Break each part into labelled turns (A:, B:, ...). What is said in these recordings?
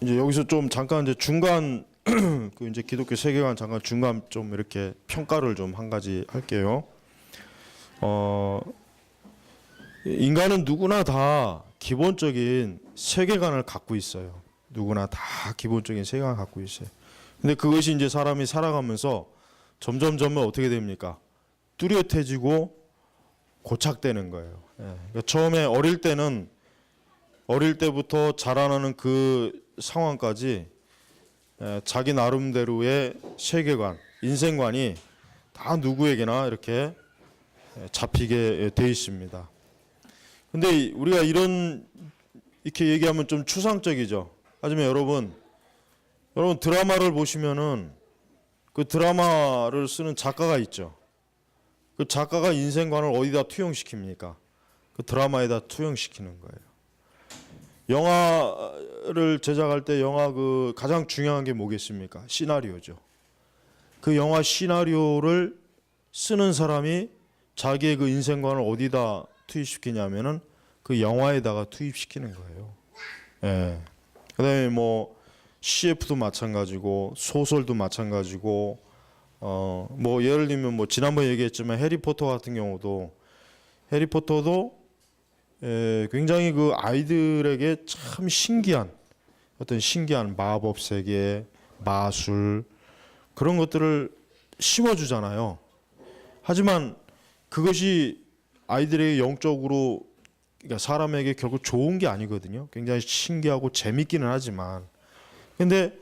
A: 이제 여기서 좀 잠깐 이제 중간 그 이제 기독교 세계관 잠깐 중간 좀 이렇게 평가를 좀 한 가지 할게요. 어 인간은 누구나 다 기본적인 세계관을 갖고 있어요. 누구나 다 기본적인 세계관을 갖고 있어요. 근데 그것이 이제 사람이 살아가면서 점점 점점 어떻게 됩니까? 뚜렷해지고 고착되는 거예요. 예. 그러니까 처음에 어릴 때는 어릴 때부터 자라나는 그 상황까지 에, 자기 나름대로의 세계관, 인생관이 다 누구에게나 이렇게 에, 잡히게 돼 있습니다. 근데 우리가 이런 이렇게 얘기하면 좀 추상적이죠. 하지만 여러분, 여러분 드라마를 보시면은 그 드라마를 쓰는 작가가 있죠. 그 작가가 인생관을 어디다 투영시킵니까? 그 드라마에다 투영시키는 거예요. 영화를 제작할 때 영화 그 가장 중요한 게 뭐겠습니까? 시나리오죠. 그 영화 시나리오를 쓰는 사람이 자기의 그 인생관을 어디다 투입시키냐면은 그 영화에다가 투입시키는 거예요. 예. 그다음에 뭐 CF도 마찬가지고 소설도 마찬가지고 어 뭐 예를 들면 뭐 지난번에 얘기했지만 해리포터 같은 경우도 해리포터도 에, 굉장히 그 아이들에게 참 신기한 어떤 신기한 마법 세계, 마술 그런 것들을 심어주잖아요. 하지만 그것이 아이들에게 영적으로 그러니까 사람에게 결국 좋은 게 아니거든요. 굉장히 신기하고 재밌기는 하지만 근데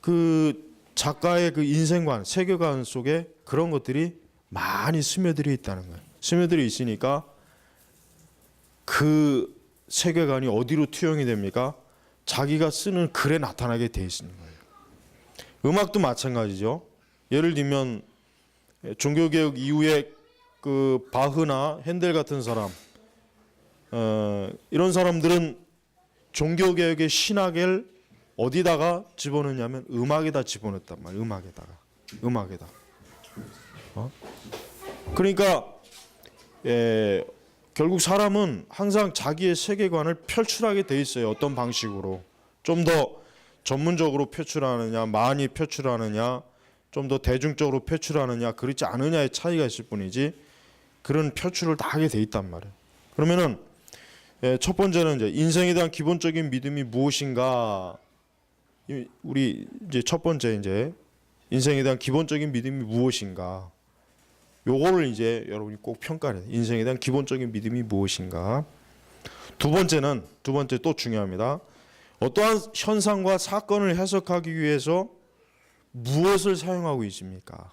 A: 그 작가의 그 인생관, 세계관 속에 그런 것들이 많이 스며들어 있다는 거예요. 스며들어 있으니까 그 세계관이 어디로 투영이 됩니까? 자기가 쓰는 글에 나타나게 돼 있는 거예요. 음악도 마찬가지죠. 예를 들면 종교 개혁 이후에 그 바흐나 핸델 같은 사람, 어, 이런 사람들은 종교 개혁의 신학을 어디다가 집어넣냐면 음악에다 집어넣었단 말이에요. 음악에다가. 음악에다. 어? 그러니까 예, 결국 사람은 항상 자기의 세계관을 표출하게 돼 있어요. 어떤 방식으로. 좀 더 전문적으로 표출하느냐, 많이 표출하느냐, 좀 더 대중적으로 표출하느냐, 그렇지 않느냐의 차이가 있을 뿐이지 그런 표출을 다 하게 돼 있단 말이에요. 그러면은 예, 첫 번째는 이제 인생에 대한 기본적인 믿음이 무엇인가? 이- 우리 이제 첫 번째 이제 인생에 대한 기본적인 믿음이 무엇인가? 요거를 이제 여러분이 꼭 평가를 해요. 인생에 대한 기본적인 믿음이 무엇인가? 두 번째는 두 번째 또 중요합니다. 어떠한 현상과 사건을 해석하기 위해서 무엇을 사용하고 있습니까?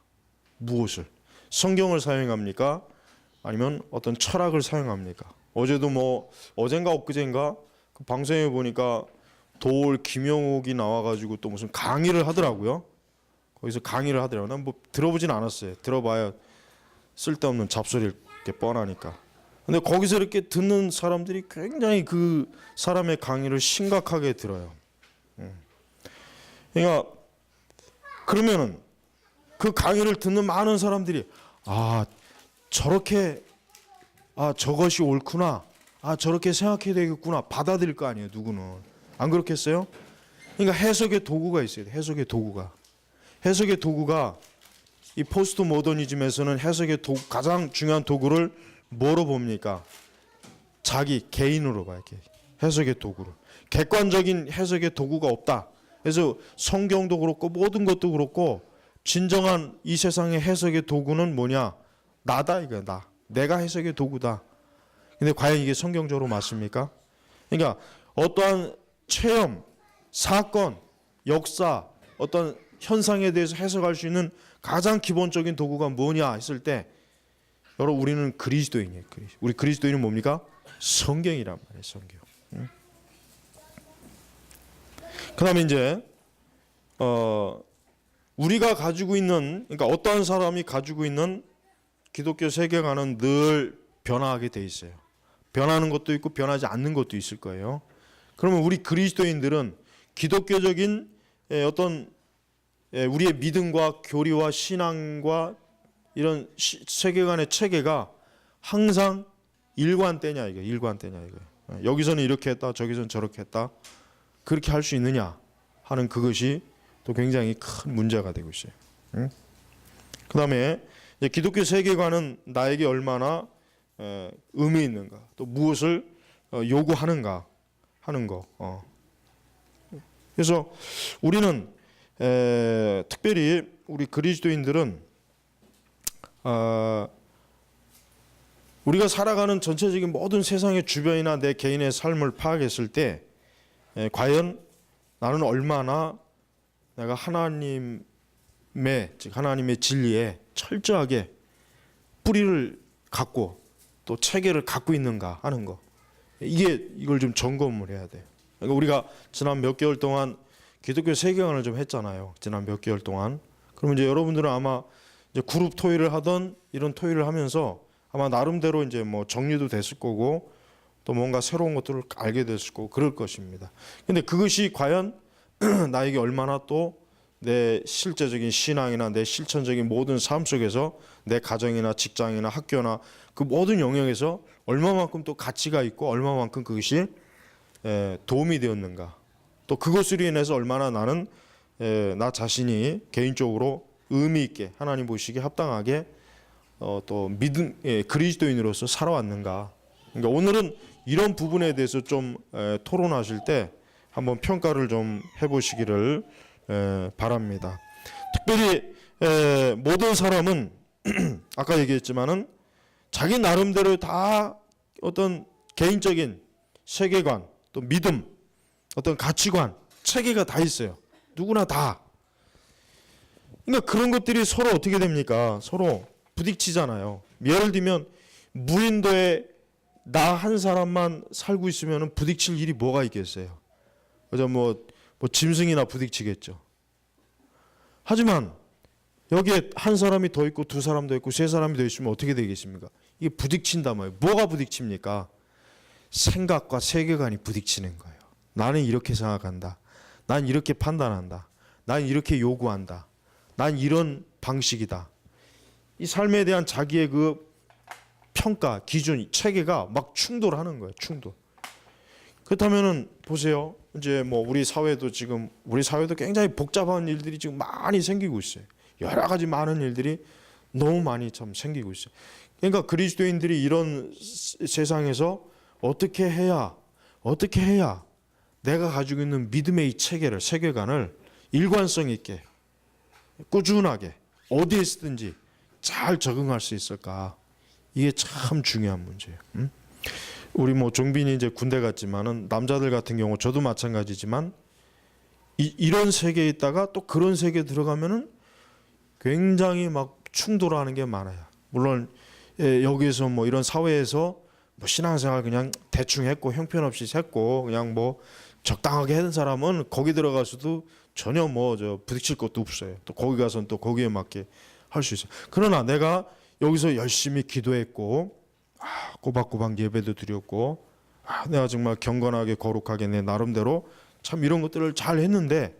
A: 무엇을? 성경을 사용합니까? 아니면 어떤 철학을 사용합니까? 어제도 뭐 어젠가 엊그젠가 그 방송에 보니까 도올 김영욱이 나와가지고 또 무슨 강의를 하더라고요. 거기서 강의를 하더라고요. 난뭐 들어보진 않았어요. 들어봐야 쓸데없는 잡소리를 이렇게 뻔하니까. 근데 거기서 이렇게 듣는 사람들이 굉장히 그 사람의 강의를 심각하게 들어요. 음. 그러니까 그러면은 그 강의를 듣는 많은 사람들이 아 저렇게 아 저것이 옳구나 아 저렇게 생각해야 되겠구나 받아들일 거 아니에요 누구는 안 그렇겠어요? 그러니까 해석의 도구가 있어요 해석의 도구가 해석의 도구가 이 포스트 모더니즘에서는 해석의 도, 가장 중요한 도구를 뭐로 봅니까? 자기 개인으로 봐요. 해석의 도구를. 객관적인 해석의 도구가 없다. 그래서 성경도 그렇고 모든 것도 그렇고 진정한 이 세상의 해석의 도구는 뭐냐? 나다 이거 나. 내가 해석의 도구다. 근데 과연 이게 성경적으로 맞습니까? 그러니까 어떠한 체험, 사건, 역사, 어떤 현상에 대해서 해석할 수 있는 가장 기본적인 도구가 뭐냐 했을 때 여러분 우리는 그리스도인이에요. 그리스. 우리 그리스도인은 뭡니까? 성경이란 말이에요. 성경. 응? 그다음에 이제 어 우리가 가지고 있는 그러니까 어떠한 사람이 가지고 있는 기독교 세계관은 늘 변화하게 돼 있어요. 변하는 것도 있고 변하지 않는 것도 있을 거예요. 그러면 우리 그리스도인들은 기독교적인 예, 어떤 예, 우리의 믿음과 교리와 신앙과 이런 시- 세계관의 체계가 항상 일관되냐 이거 일관되냐 이거 예, 여기서는 이렇게 했다 저기서는 저렇게 했다 그렇게 할 수 있느냐 하는 그것이 또 굉장히 큰 문제가 되고 있어요. 응? 그다음에 기독교 세계관은 나에게 얼마나 에, 의미 있는가, 또 무엇을 어, 요구하는가 하는 거. 어. 그래서 우리는 에, 특별히 우리 그리스도인들은 어, 우리가 살아가는 전체적인 모든 세상의 주변이나 내 개인의 삶을 파악했을 때 에, 과연 나는 얼마나 내가 하나님의 즉 하나님의 진리에 철저하게 뿌리를 갖고 또 체계를 갖고 있는가 하는 거 이게 이걸 좀 점검을 해야 돼요. 그러니까 우리가 지난 몇 개월 동안 기독교 세계관을 좀 했잖아요. 지난 몇 개월 동안. 그러면 이제 여러분들은 아마 이제 그룹 토의를 하던 이런 토의를 하면서 아마 나름대로 이제 뭐 정리도 됐을 거고 또 뭔가 새로운 것들을 알게 됐을 거고 그럴 것입니다. 근데 그것이 과연 나에게 얼마나 또 내 실제적인 신앙이나 내 실천적인 모든 삶 속에서 내 가정이나 직장이나 학교나 그 모든 영역에서 얼마만큼 또 가치가 있고 얼마만큼 그것이 에, 도움이 되었는가 또 그것으로 인해서 얼마나 나는 에, 나 자신이 개인적으로 의미 있게 하나님 보시기에 합당하게 어, 또 믿음 예, 그리스도인으로서 살아왔는가 그러니까 오늘은 이런 부분에 대해서 좀 에, 토론하실 때 한번 평가를 좀 해보시기를 에, 바랍니다. 특별히 에, 모든 사람은 아까 얘기했지만은 자기 나름대로 다 어떤 개인적인 세계관 또 믿음 어떤 가치관 체계가 다 있어요. 누구나 다. 그러니까 그런 것들이 서로 어떻게 됩니까? 서로 부딪히잖아요. 예를 들면 무인도에 나 한 사람만 살고 있으면 부딪힐 일이 뭐가 있겠어요? 그죠? 뭐, 뭐 짐승이나 부딪히겠죠. 하지만 여기에 한 사람이 더 있고 두 사람 더 있고 세 사람이 더 있으면 어떻게 되겠습니까? 이게 부딪힌단 말이에요. 뭐가 부딪힙니까? 생각과 세계관이 부딪히는 거예요. 나는 이렇게 생각한다. 난 이렇게 판단한다. 난 이렇게 요구한다. 난 이런 방식이다. 이 삶에 대한 자기의 그 평가, 기준, 체계가 막 충돌하는 거예요. 충돌. 그렇다면은 보세요. 이제 뭐 우리 사회도 지금 우리 사회도 굉장히 복잡한 일들이 지금 많이 생기고 있어요. 여러 가지 많은 일들이 너무 많이 참 생기고 있어요. 그러니까 그리스도인들이 이런 세- 세상에서 어떻게 해야 어떻게 해야 내가 가지고 있는 믿음의 이 체계를 세계관을 일관성 있게 꾸준하게 어디에 있든지 잘 적응할 수 있을까? 이게 참 중요한 문제예요. 음? 우리 뭐 종빈이 이제 군대 갔지만은 남자들 같은 경우 저도 마찬가지지만 이, 이런 세계에 있다가 또 그런 세계에 들어가면은 굉장히 막 충돌하는 게 많아요. 물론 예, 여기에서 뭐 이런 사회에서 뭐 신앙생활 그냥 대충 했고 형편없이 했고 그냥 뭐 적당하게 하는 사람은 거기 들어가서도 전혀 뭐 저 부딪힐 것도 없어요. 또 거기 가서는 또 거기에 맞게 할 수 있어요. 그러나 내가 여기서 열심히 기도했고 아, 꼬박꼬박 예배도 드렸고 아, 내가 정말 경건하게 거룩하게 내 나름대로 참 이런 것들을 잘 했는데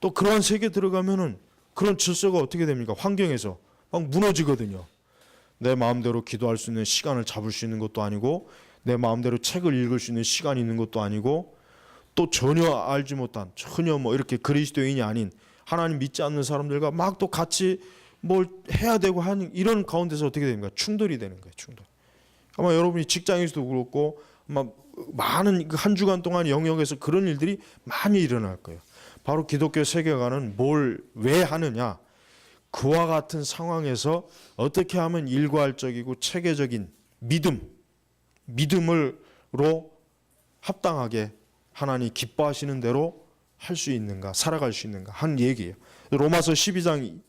A: 또 그러한 세계 들어가면은 그런 질서가 어떻게 됩니까? 환경에서 막 무너지거든요. 내 마음대로 기도할 수 있는 시간을 잡을 수 있는 것도 아니고 내 마음대로 책을 읽을 수 있는 시간이 있는 것도 아니고 또 전혀 알지 못한 전혀 뭐 이렇게 그리스도인이 아닌 하나님 믿지 않는 사람들과 막 또 같이 뭘 해야 되고 하는 이런 가운데서 어떻게 됩니까? 충돌이 되는 거예요. 충돌. 아마 여러분이 직장에서도 그렇고 아마 많은 그한 주간 동안 영역에서 그런 일들이 많이 일어날 거예요. 바로 기독교 세계관은 뭘 왜 하느냐? 그와 같은 상황에서 어떻게 하면 일괄적이고 체계적인 믿음, 믿음을로 합당하게 하나님 기뻐하시는 대로 할 수 있는가, 살아갈 수 있는가 한 얘기예요. 로마서 12장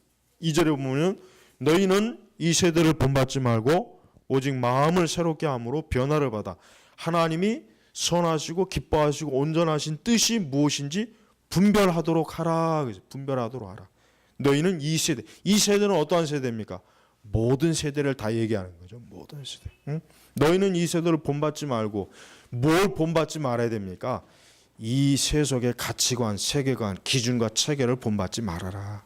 A: 2절에 보면 너희는 이 세대를 본받지 말고 오직 마음을 새롭게 함으로 변화를 받아 하나님이 선하시고 기뻐하시고 온전하신 뜻이 무엇인지 분별하도록 하라. 분별하도록 하라. 너희는 이 세대. 이 세대는 어떠한 세대입니까? 모든 세대를 다 얘기하는 거죠. 모든 세대. 응? 너희는 이 세대를 본받지 말고 뭘 본받지 말아야 됩니까? 이 세속의 가치관, 세계관, 기준과 체계를 본받지 말아라.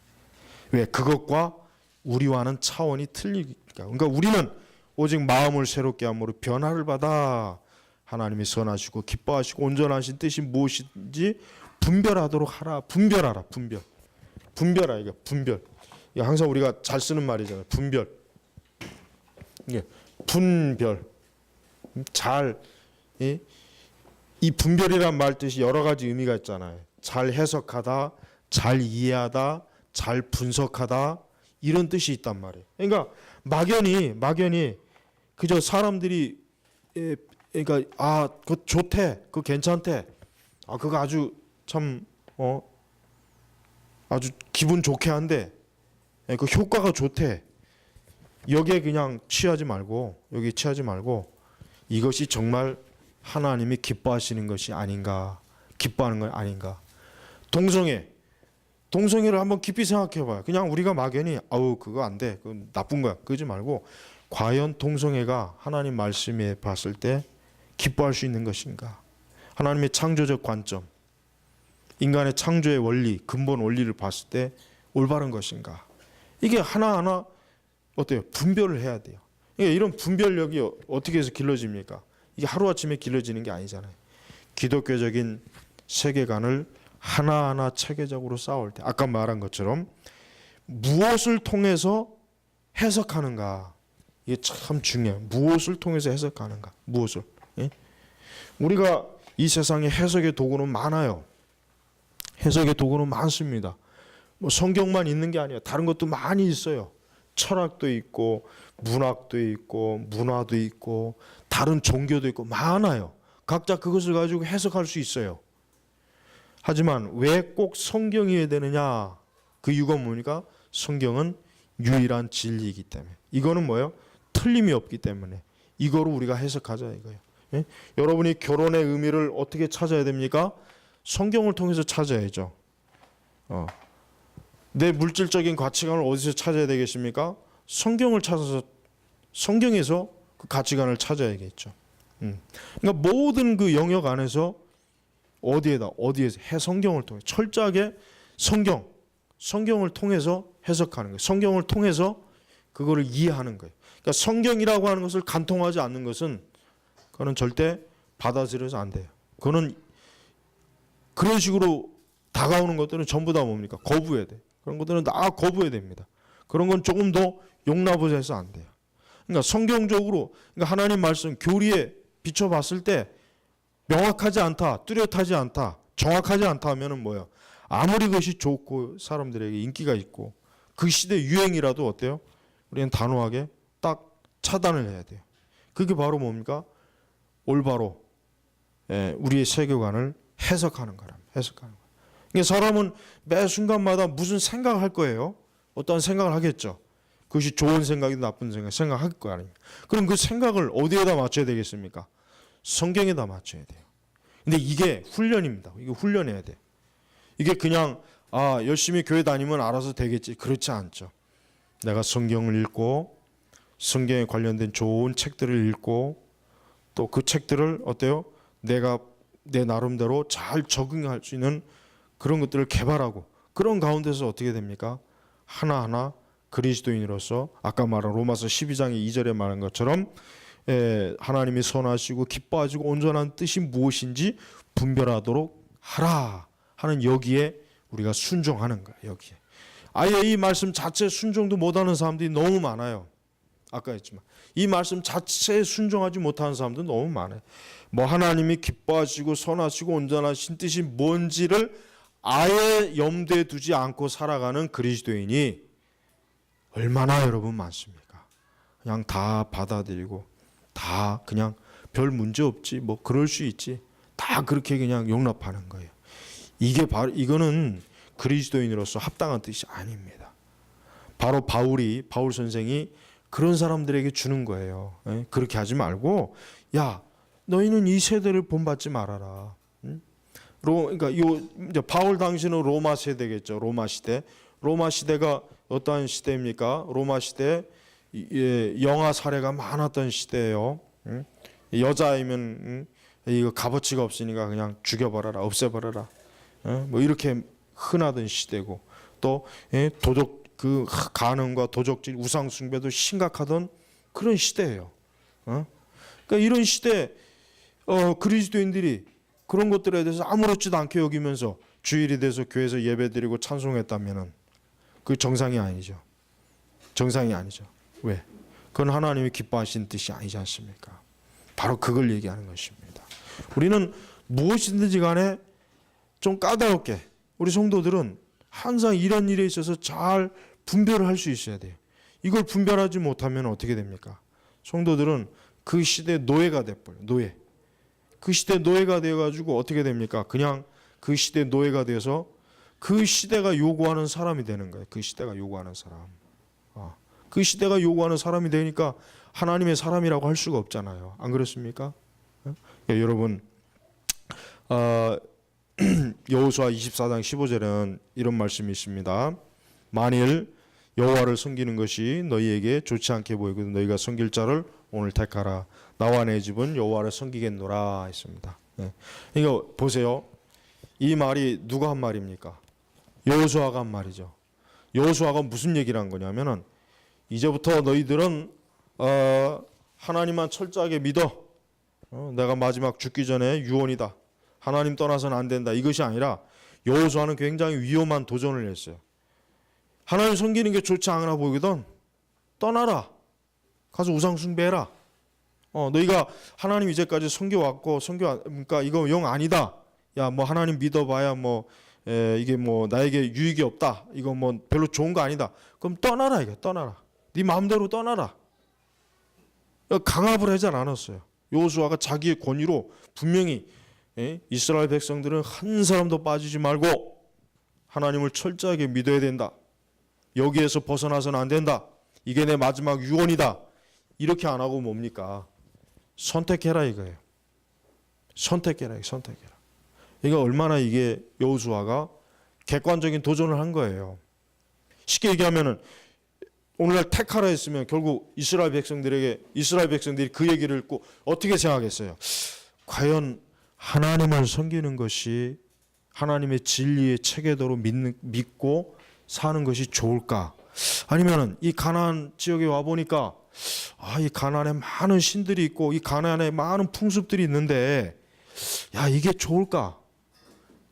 A: 왜? 그것과 우리와는 차원이 틀리니까. 그러니까 우리는 오직 마음을 새롭게 함으로 변화를 받아 하나님이 선하시고 기뻐하시고 온전하신 뜻이 무엇인지 분별하도록 하라. 분별하라. 분별. 분별하 이거 분별. 이거 항상 우리가 잘 쓰는 말이잖아요. 분별. 이게 분별. 잘 이, 이 분별이란 말 뜻이 여러 가지 의미가 있잖아요. 잘 해석하다, 잘 이해하다, 잘 분석하다 이런 뜻이 있단 말이에요. 그러니까 막연히 막연히 그저 사람들이 에, 그러니까 아, 그거 좋대, 그거 괜찮대, 아 그거 아주 참 어 아주 기분 좋게 한대, 예, 그 효과가 좋대. 여기에 그냥 취하지 말고 여기 취하지 말고 이것이 정말 하나님이 기뻐하시는 것이 아닌가, 기뻐하는 건 아닌가. 동성애, 동성애를 한번 깊이 생각해 봐요. 그냥 우리가 막연히 아우 그거 안 돼, 그건 나쁜 거야, 그러지 말고 과연 동성애가 하나님 말씀에 봤을 때 기뻐할 수 있는 것인가? 하나님의 창조적 관점, 인간의 창조의 원리, 근본 원리를 봤을 때 올바른 것인가? 이게 하나하나 어때요? 분별을 해야 돼요. 이게 이런 분별력이 어- 어떻게 해서 길러집니까? 이게 하루아침에 길러지는 게 아니잖아요. 기독교적인 세계관을 하나하나 체계적으로 쌓을 때 아까 말한 것처럼 무엇을 통해서 해석하는가 이게 참 중요해요. 무엇을 통해서 해석하는가 무엇을 예? 우리가 이 세상에 해석의 도구는 많아요. 해석의 도구는 많습니다. 뭐 성경만 있는 게 아니에요. 다른 것도 많이 있어요. 철학도 있고 문학도 있고 문화도 있고 다른 종교도 있고 많아요. 각자 그것을 가지고 해석할 수 있어요. 하지만 왜 꼭 성경이어야 되느냐? 그 이유가 뭡니까? 성경은 유일한 진리이기 때문에. 이거는 뭐예요? 틀림이 없기 때문에. 이거로 우리가 해석하자 이거예요. 예? 여러분이 결혼의 의미를 어떻게 찾아야 됩니까? 성경을 통해서 찾아야죠. 어. 내 물질적인 가치관을 어디서 찾아야 되겠습니까? 성경을 찾아서 성경에서 그 가치관을 찾아야겠죠. 음. 그러니까 모든 그 영역 안에서 어디에다 어디에서 해 성경을 통해 철저하게 성경 성경을 통해서 해석하는 거예요. 성경을 통해서 그거를 이해하는 거예요. 그러니까 성경이라고 하는 것을 간통하지 않는 것은 그거는 절대 받아들여서 안 돼요. 그거는 그런 식으로 다가오는 것들은 전부 다 뭡니까? 거부해야 돼. 그런 것들은 다 거부해야 됩니다. 그런 건 조금 더 용납을 해서 안 돼요. 그러니까 성경적으로 그러니까 하나님 말씀 교리에 비춰봤을 때 명확하지 않다, 뚜렷하지 않다, 정확하지 않다 하면은 뭐예요? 아무리 그것이 좋고 사람들에게 인기가 있고 그 시대 유행이라도 어때요? 우리는 단호하게 딱 차단을 해야 돼요. 그게 바로 뭡니까? 올바로 예, 우리의 세계관을 해석하는 거랍니다. 해석하는 거. 그러니까 사람은 매 순간마다 무슨 생각을 할 거예요. 어떠한 생각을 하겠죠. 그것이 좋은 생각이든 나쁜 생각 생각할 거 아닙니까? 그럼 그 생각을 어디에다 맞춰야 되겠습니까? 성경에다 맞춰야 돼요. 근데 이게 훈련입니다. 이거 훈련해야 돼. 이게 그냥 아 열심히 교회 다니면 알아서 되겠지 그렇지 않죠. 내가 성경을 읽고 성경에 관련된 좋은 책들을 읽고 또 그 책들을 어때요? 내가 내 나름대로 잘 적응할 수 있는 그런 것들을 개발하고 그런 가운데서 어떻게 됩니까? 하나하나 그리스도인으로서 아까 말한 로마서 12장의 2절에 말한 것처럼 에, 하나님이 선하시고 기뻐하시고 온전한 뜻이 무엇인지 분별하도록 하라 하는 여기에 우리가 순종하는 거야 여기에. 아예 이 말씀 자체 순종도 못하는 사람들이 너무 많아요. 아까 했지만. 이 말씀 자체에 순종하지 못하는 사람도 너무 많아요. 뭐 하나님이 기뻐하시고 선하시고 온전하신 뜻이 뭔지를 아예 염두에 두지 않고 살아가는 그리스도인이 얼마나 여러분 많습니까 그냥 다 받아들이고 다 그냥 별 문제 없지 뭐 그럴 수 있지 다 그렇게 그냥 용납하는 거예요. 이게 바로 이거는 그리스도인으로서 합당한 뜻이 아닙니다. 바로 바울이 바울 선생이 그런 사람들에게 주는 거예요. 예? 그렇게 하지 말고 야 너희는 이 세대를 본받지 말아라. 응? 로 그러니까 요 바울 당시는 로마 세대겠죠. 로마 시대. 로마 시대가 어떠한 시대입니까? 로마 시대 이- 예, 영아 사례가 많았던 시대예요. 응? 여자이면 응? 이거 값어치가 없으니까 그냥 죽여버려라, 없애버려라. 어? 뭐 이렇게 흔하던 시대고 또 예, 도적 그 가능과 도적질 우상 숭배도 심각하던 그런 시대예요. 어? 그러니까 이런 시대 어, 그리스도인들이 그런 것들에 대해서 아무렇지도 않게 여기면서 주일이 돼서 교회에서 예배드리고 찬송했다면은 그 정상이 아니죠. 정상이 아니죠. 왜? 그건 하나님이 기뻐하시는 뜻이 아니지 않습니까? 바로 그걸 얘기하는 것입니다. 우리는 무엇이든지 간에 좀 까다롭게 우리 성도들은 항상 이런 일에 있어서 잘 분별을 할 수 있어야 돼요. 이걸 분별하지 못하면 어떻게 됩니까? 성도들은 그 시대 노예가 돼버려. 노예. 그 시대 노예가 되어가지고 어떻게 됩니까? 그냥 그 시대 노예가 돼서 그 시대가 요구하는 사람이 되는 거예요. 그 시대가 요구하는 사람. 아, 그 시대가 요구하는 사람이 되니까 하나님의 사람이라고 할 수가 없잖아요. 안 그렇습니까? 어? 예, 여러분, 어, 여호수아 24장 15절에는 이런 말씀이 있습니다. 만일 여호와를 섬기는 것이 너희에게 좋지 않게 보이거든 너희가 섬길 자를 오늘 택하라. 나와 내 집은 여호와를 섬기겠노라 했습니다. 예. 이거 보세요. 이 말이 누가 한 말입니까? 여호수아가 한 말이죠. 여호수아가 무슨 얘기를 한 거냐면은 이제부터 너희들은 어, 하나님만 철저하게 믿어. 어, 내가 마지막 죽기 전에 유언이다. 하나님 떠나서는 안 된다. 이것이 아니라 여호수아는 굉장히 위험한 도전을 했어요. 하나님 섬기는 게 좋지 않아 보이거든. 떠나라. 가서 우상 숭배해라. 어, 너희가 하나님 이제까지 섬겨 왔고 섬겨 그러니까 이거 영 아니다. 야, 뭐 하나님 믿어 봐야 뭐 에, 이게 뭐 나에게 유익이 없다. 이거 뭐 별로 좋은 거 아니다. 그럼 떠나라 이거 떠나라. 네 마음대로 떠나라. 강압을 하지 않았어요. 요수아가 자기의 권위로 분명히 예? 이스라엘 백성들은 한 사람도 빠지지 말고 하나님을 철저하게 믿어야 된다. 여기에서 벗어나서는 안 된다. 이게 내 마지막 유언이다. 이렇게 안 하고 뭡니까? 선택해라 이거예요. 선택해라, 선택해라. 이게 얼마나 이게 여호수아가 객관적인 도전을 한 거예요. 쉽게 얘기하면은 오늘날 택하라 했으면 결국 이스라엘 백성들에게 이스라엘 백성들이 그 얘기를 듣고 어떻게 생각했어요? 과연 하나님을 섬기는 것이 하나님의 진리의 체계대로 믿는, 믿고 사는 것이 좋을까? 아니면은 이 가나안 지역에 와 보니까 아, 이 가나안에 많은 신들이 있고 이 가나안에 많은 풍습들이 있는데 야, 이게 좋을까?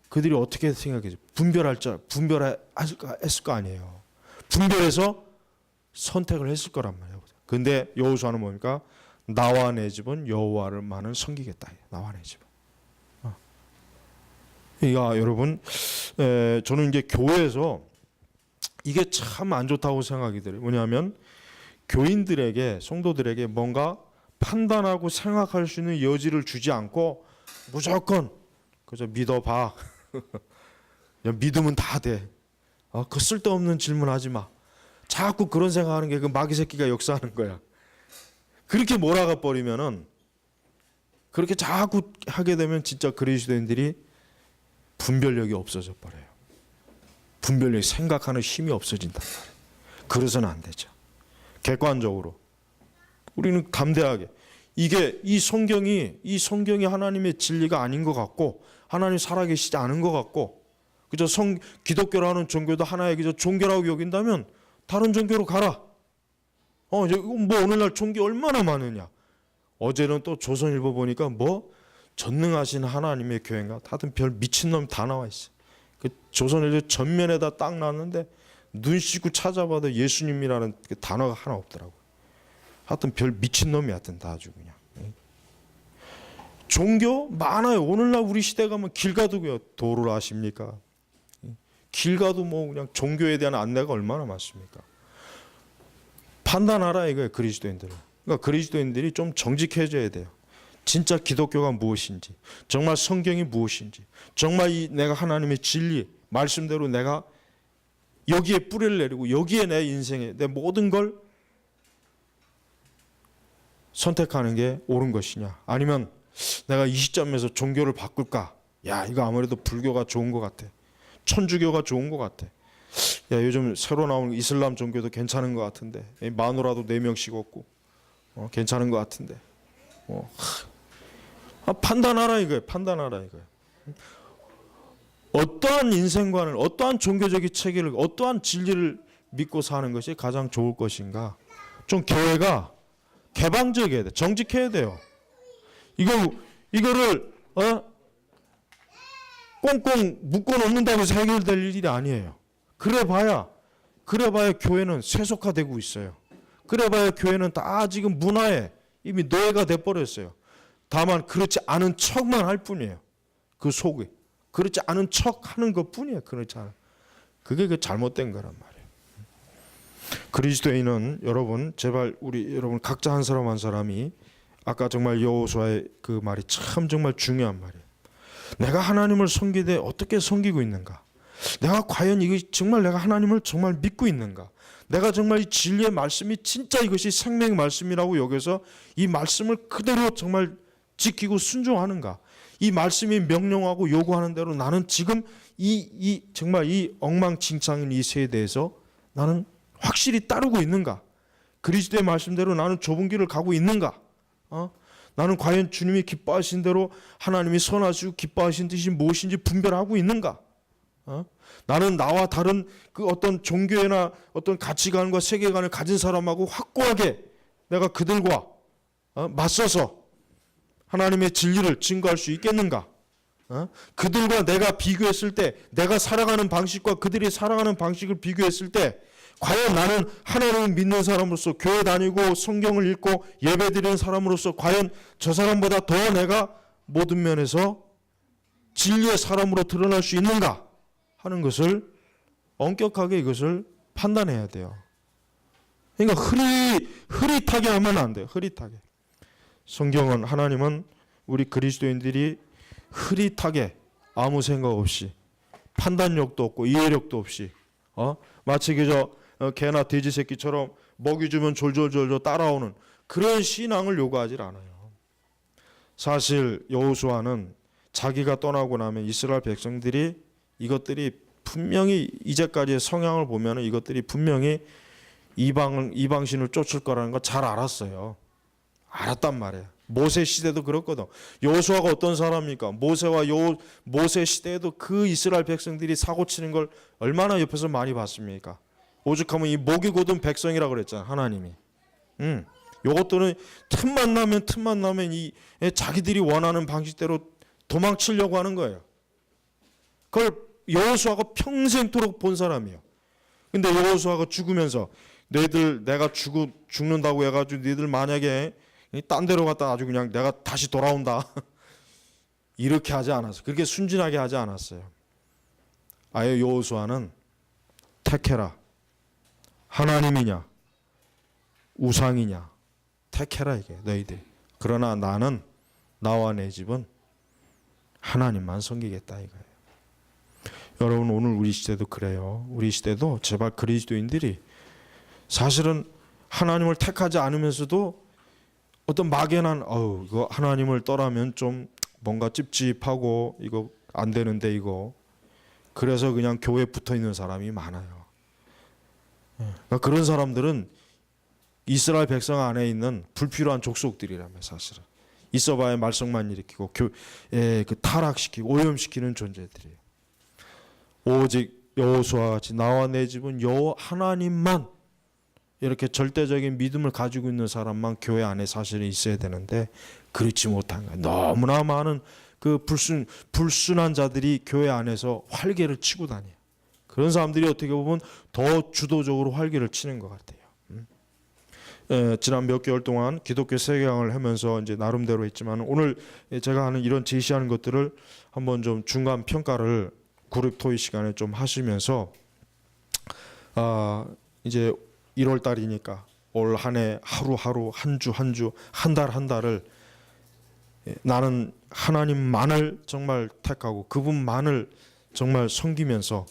A: 그들이 어떻게 생각했죠? 분별할 줄 분별했을 거, 했을 거 아니에요. 분별해서 선택을 했을 거란 말이에요. 근데 여호수아는 뭡니까? 나와 내 집은 여호와를 만은 섬기겠다. 나와 내 집은. 어. 야, 여러분, 에, 저는 이제 교회에서 이게 참 안 좋다고 생각이 들어요. 뭐냐면 교인들에게 성도들에게 뭔가 판단하고 생각할 수 있는 여지를 주지 않고 무조건 그저 믿어봐. 야, 믿으면 다 돼. 어, 그 쓸데없는 질문하지 마. 자꾸 그런 생각하는 게 그 마귀 새끼가 역사하는 거야. 그렇게 몰아가 버리면은 그렇게 자꾸 하게 되면 진짜 그리스도인들이 분별력이 없어져 버려요. 분별력이 생각하는 힘이 없어진단. 그래서는 안 되죠. 객관적으로 우리는 담대하게 이게 이 성경이 이 성경이 하나님의 진리가 아닌 것 같고 하나님 살아계시지 않은 것 같고 그저 성 기독교라는 종교도 하나의 그저 종교라고 여긴다면 다른 종교로 가라. 어, 뭐 오늘날 종교 얼마나 많으냐. 어제는 또 조선일보 보니까 뭐 전능하신 하나님의 교회인가 하여튼 별 미친놈 다 나와 있어. 그 조선일보 전면에다 딱 놨는데 눈 씻고 찾아봐도 예수님이라는 그 단어가 하나 없더라고. 하여튼 별 미친놈이 하여튼 다 아주 그냥. 종교 많아요. 오늘날 우리 시대 가면 길 가도 도를 아십니까? 길 가도 뭐 그냥 종교에 대한 안내가 얼마나 많습니까? 판단하라 이거예요 그리스도인들은. 그러니까 그리스도인들이 좀 정직해져야 돼요. 진짜 기독교가 무엇인지, 정말 성경이 무엇인지, 정말 이 내가 하나님의 진리 말씀대로 내가 여기에 뿌리를 내리고 여기에 내 인생에 내 모든 걸 선택하는 게 옳은 것이냐, 아니면 내가 이 시점에서 종교를 바꿀까? 야, 이거 아무래도 불교가 좋은 것 같아. 천주교가 좋은 것 같아. 야 요즘 새로 나온 이슬람 종교도 괜찮은 것 같은데. 마누라도 네 명씩 없고. 어, 괜찮은 것 같은데. 어, 아, 판단하라 이거예요 판단하라 이거예요 어떠한 인생관을 어떠한 종교적인 체계를 어떠한 진리를 믿고 사는 것이 가장 좋을 것인가? 좀 교회가 개방적이어야 돼 정직해야 돼요 이거 이거를 어 꽁꽁 묶어 놓는다고 해서 해결될 일이 아니에요. 그래봐야 그래봐야 교회는 세속화되고 있어요. 그래봐야 교회는 다 지금 문화에 이미 노예가 돼 버렸어요. 다만 그렇지 않은 척만 할 뿐이에요. 그 속에 그렇지 않은 척 하는 것 뿐이에요. 그렇지 않아. 그게 그 잘못된 거란 말이에요. 그리스도인은 여러분 제발 우리 여러분 각자 한 사람 한 사람이 아까 정말 여호수아의 그 말이 참 정말 중요한 말이에요. 내가 하나님을 섬기되 어떻게 섬기고 있는가? 내가 과연 이거 정말 내가 하나님을 정말 믿고 있는가? 내가 정말 이 진리의 말씀이 진짜 이것이 생명의 말씀이라고 여겨서 이 말씀을 그대로 정말 지키고 순종하는가? 이 말씀이 명령하고 요구하는 대로 나는 지금 이, 이 정말 이 엉망진창인 이 세대에서 나는 확실히 따르고 있는가? 그리스도의 말씀대로 나는 좁은 길을 가고 있는가? 어? 나는 과연 주님이 기뻐하신 대로 하나님이 선하시고 기뻐하신 뜻이 무엇인지 분별하고 있는가? 어? 나는 나와 다른 그 어떤 종교나 어떤 가치관과 세계관을 가진 사람하고 확고하게 내가 그들과 어? 맞서서 하나님의 진리를 증거할 수 있겠는가? 어? 그들과 내가 비교했을 때 내가 살아가는 방식과 그들이 살아가는 방식을 비교했을 때 과연 나는 하나님을 믿는 사람으로서 교회 다니고 성경을 읽고 예배 드리는 사람으로서 과연 저 사람보다 더 내가 모든 면에서 진리의 사람으로 드러날 수 있는가 하는 것을 엄격하게 이것을 판단해야 돼요. 그러니까 흐릿 흐릿하게 하면 안 돼요. 흐릿하게. 성경은 하나님은 우리 그리스도인들이 흐릿하게 아무 생각 없이 판단력도 없고 이해력도 없이 어 마치 그저 어, 개나 돼지 새끼처럼 먹이 주면 졸졸졸졸 따라오는 그런 신앙을 요구하지 않아요. 사실 여호수아는 자기가 떠나고 나면 이스라엘 백성들이 이것들이 분명히 이제까지의 성향을 보면 이것들이 분명히 이방 이방신을 쫓을 거라는 걸잘 알았어요. 알았단 말이에요. 모세 시대도 그렇거든. 여호수아가 어떤 사람입니까? 모세와 요 모세 시대에도 그 이스라엘 백성들이 사고 치는 걸 얼마나 옆에서 많이 봤습니까? 오죽하면 이 목이 곧은 백성이라 그랬잖아 하나님이. 음, 요것들은 틈만 나면 틈만 나면 이 자기들이 원하는 방식대로 도망치려고 하는 거예요. 그걸 여호수아가 평생토록 본 사람이에요. 근데 여호수아가 죽으면서 너희들 내가 죽 죽는다고 해가지고 너희들 만약에 딴 데로 갔다 아주 그냥 내가 다시 돌아온다 이렇게 하지 않았어요. 그렇게 순진하게 하지 않았어요. 아예 여호수아는 택해라. 하나님이냐 우상이냐 택해라 이게 너희들. 그러나 나는 나와 내 집은 하나님만 섬기겠다 이거예요. 여러분 오늘 우리 시대도 그래요. 우리 시대도 제발 그리스도인들이 사실은 하나님을 택하지 않으면서도 어떤 막연한 어우 이거 하나님을 떠나면 좀 뭔가 찝찝하고 이거 안 되는데 이거 그래서 그냥 교회에 붙어 있는 사람이 많아요. 그러니까 그런 사람들은 이스라엘 백성 안에 있는 불필요한 족속들이라며 사실은 있어봐야 말썽만 일으키고 교, 예, 그 타락시키고 오염시키는 존재들이에요. 오직 여호수아 같이 나와 내 집은 여호 하나님만 이렇게 절대적인 믿음을 가지고 있는 사람만 교회 안에 사실은 있어야 되는데 그렇지 못한 거예요. 너무나 많은 그 불순 불순한 자들이 교회 안에서 활개를 치고 다녀요. 그런 사람들이 어떻게 보면 더 주도적으로 활개를 치는 것 같아요. 음. 에, 지난 몇 개월 동안 기독교 세계강을 하면서 이제 나름대로 했지만 오늘 제가 하는 이런 제시하는 것들을 한번 좀 중간 평가를 그룹 토의 시간에 좀 하시면서 아 이제 1월 달이니까 올 한 해 하루하루 한 주 한 주 한 달 한 달을 예, 나는 하나님만을 정말 택하고 그분만을 정말 섬기면서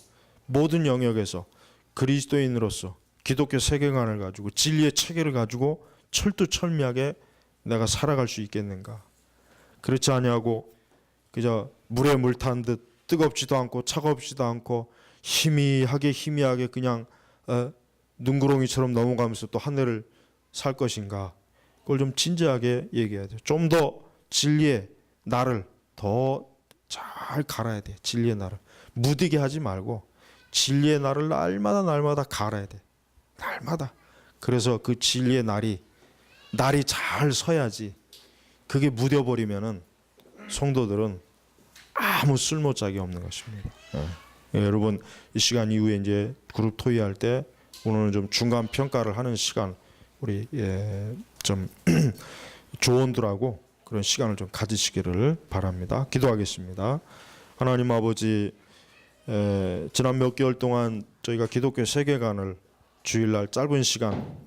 A: 모든 영역에서 그리스도인으로서 기독교 세계관을 가지고 진리의 체계를 가지고 철두철미하게 내가 살아갈 수 있겠는가? 그렇지 아니하고 그저 물에 물 탄 듯 뜨겁지도 않고 차갑지도 않고 희미하게 희미하게 그냥 어, 눈구렁이처럼 넘어가면서 또한 해를 살 것인가? 그걸 좀 진지하게 얘기해야 돼요. 좀 더 진리의 나를 더 잘 갈아야 돼. 진리의 나를 무디게 하지 말고 진리의 날을 날마다 날마다 갈아야 돼. 날마다. 그래서 그 진리의 날이 날이 잘 서야지. 그게 무뎌버리면은 성도들은 아무 쓸모짝이 없는 것입니다. 예. 예, 여러분 이 시간 이후에 이제 그룹 토의할 때 오늘은 좀 중간 평가를 하는 시간 우리 예, 좀 조언들하고 그런 시간을 좀 가지시기를 바랍니다. 기도하겠습니다. 하나님 아버지 에, 지난 몇 개월 동안 저희가 기독교 세계관을 주일날 짧은 시간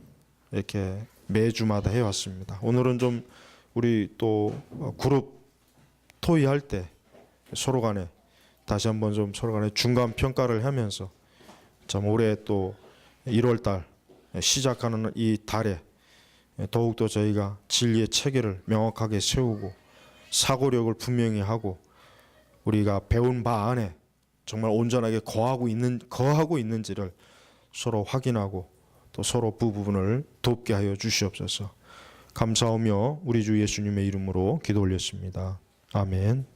A: 이렇게 매주마다 해왔습니다. 오늘은 좀 우리 또 어, 그룹 토의할 때 서로 간에 다시 한번 좀 서로 간에 중간 평가를 하면서 참 올해 또 1월 달 시작하는 이 달에 더욱더 저희가 진리의 체계를 명확하게 세우고 사고력을 분명히 하고 우리가 배운 바 안에 정말 온전하게 거하고 있는 거하고 있는지를 서로 확인하고 또 서로 그 부분을 돕게 하여 주시옵소서. 감사하며 우리 주 예수님의 이름으로 기도 올렸습니다. 아멘.